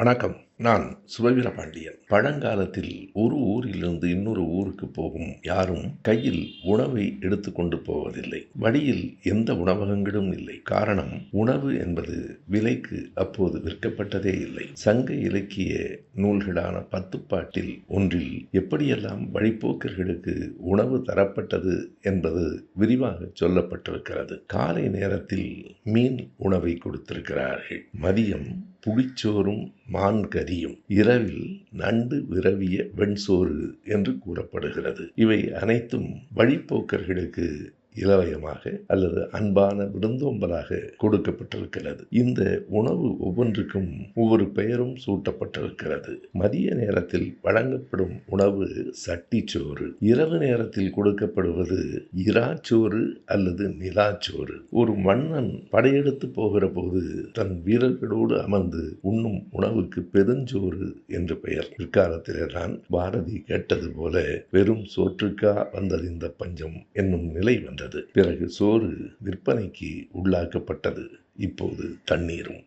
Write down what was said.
வணக்கம். நான் சுபவீர பாண்டியன். பழங்காலத்தில் ஒரு ஊரிலிருந்து இன்னொரு ஊருக்கு போகும் யாரும் கையில் உணவை எடுத்துக்கொண்டு போவதில்லை. வழியில் எந்த உணவகங்களும் இல்லை. காரணம் உணவு என்பது விலைக்கு அப்போது விற்கப்பட்டதே இல்லை. சங்க இலக்கிய நூல்களான பத்துப்பாட்டில் ஒன்றில் எப்படியெல்லாம் வழிப்போக்கர்களுக்கு உணவு தரப்பட்டது என்பது விரிவாக சொல்லப்பட்டிருக்கிறது. காலை நேரத்தில் மீன் உணவை கொடுத்திருக்கிறார்கள். மதியம் புளிச்சோறும் மான்கறி கறியும் இரவில் நண்டு விரவிய வெண்சோறு என்று கூறப்படுகிறது. இவை அனைத்தும் வழிப்போக்கர்களுக்கு இலவயமாக அல்லது அன்பான விருந்தோம்பலாக கொடுக்கப்பட்டிருக்கிறது. இந்த உணவு ஒவ்வொன்றுக்கும் ஒவ்வொரு பெயரும் சூட்டப்பட்டிருக்கிறது. மதிய நேரத்தில் வழங்கப்படும் உணவு சட்டிச்சோறு இரவு நேரத்தில் கொடுக்கப்படுவது இராச்சோறு அல்லது நிலாச்சோறு. ஒரு மன்னன் படையெடுத்து போகிற போது தன் வீரர்களோடு அமர்ந்து உண்ணும் உணவுக்கு பெருஞ்சோறு என்று பெயர். பிற்காலத்திலே தான் பாரதி கேட்டது போல வெறும் சோற்றுக்கா வந்தது இந்த பஞ்சம் என்னும் நிலை வந்தது. பிறகு சோறு விற்பனைக்கு உள்ளாக்கப்பட்டது. இப்போது தண்ணீரும்